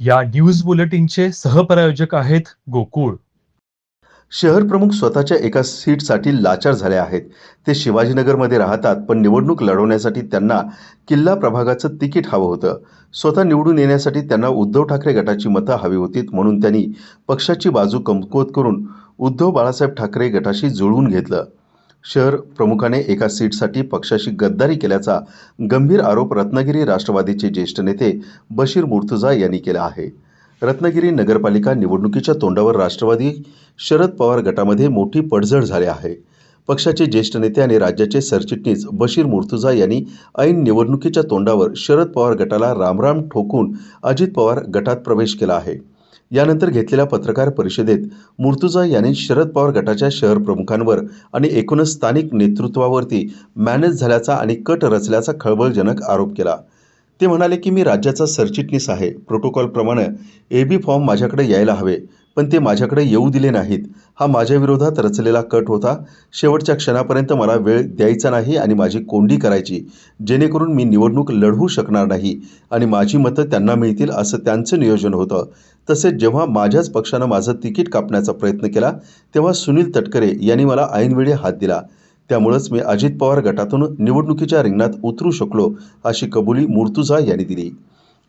या न्यूज बुलेटिनचे सहप्रायोजक आहेत गोकुळ. शहर प्रमुख स्वतःच्या एका सीटसाठी लाचार झाले आहेत. ते शिवाजीनगरमध्ये राहतात पण निवडणूक लढवण्यासाठी त्यांना किल्ला प्रभागाचं तिकीट हवं होतं. स्वतः निवडून येण्यासाठी त्यांना उद्धव ठाकरे गटाची मतं हवी होती म्हणून त्यांनी पक्षाची बाजू कमकुवत करून उद्धव बाळासाहेब ठाकरे गटाशी जुळवून घेतलं. शहर प्रमुखाने एका सीटसाठी पक्षाशी गद्दारी केल्याचा गंभीर आरोप रत्नागिरी राष्ट्रवादीचे ज्येष्ठ नेते बशीर मुर्तुजा यांनी केला आहे. रत्नागिरी नगरपालिका निवडणुकीच्या तोंडावर राष्ट्रवादी शरद पवार गटामध्ये मोठी पडझड झाली आहे. पक्षाचे ज्येष्ठ नेते आणि राज्याचे सरचिटणीस बशीर मुर्तुजा यांनी ऐन निवडणुकीच्या तोंडावर शरद पवार गटाला रामराम ठोकून अजित पवार गटात प्रवेश केला आहे. यानंतर घेतलेल्या पत्रकार परिषदेत मुर्तुजा यांनी शरद पवार गटाच्या शहर प्रमुखांवर आणि एकूणच स्थानिक नेतृत्वावरती मॅनेज झाल्याचा आणि कट रचल्याचा खळबळजनक आरोप केला. ते म्हणाले की मी राज्याचा सरचिटणीस आहे. प्रोटोकॉलप्रमाणे ए बी फॉर्म माझ्याकडे यायला हवे पण ते माझ्याकडे येऊ दिले नाहीत. हा माझ्याविरोधात रचलेला कट होता. शेवटच्या क्षणापर्यंत मला वेळ द्यायचा नाही आणि माझी कोंडी करायची. जेणेकरून मी निवडणूक लढवू शकणार नाही आणि माझी मतं त्यांना मिळतील असं त्यांचं नियोजन होतं. तसेच जेव्हा माझ्याच पक्षानं माझं तिकीट कापण्याचा प्रयत्न केला तेव्हा सुनील तटकरे यांनी मला ऐनवेळी हात दिला. त्यामुळंच मी अजित पवार गटातून निवडणुकीच्या रिंगणात उतरू शकलो अशी कबुली मुर्तुझा यांनी दिली.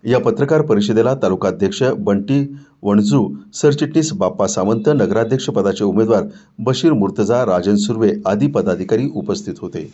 या पत्रकार परिषदेला तालुकाध्यक्ष बंटी वणजू सरचिटणीस बाप्पा सावंत नगराध्यक्षपदाचे उमेदवार बशीर मुर्तजा राजन सुर्वे आदी पदाधिकारी उपस्थित होते.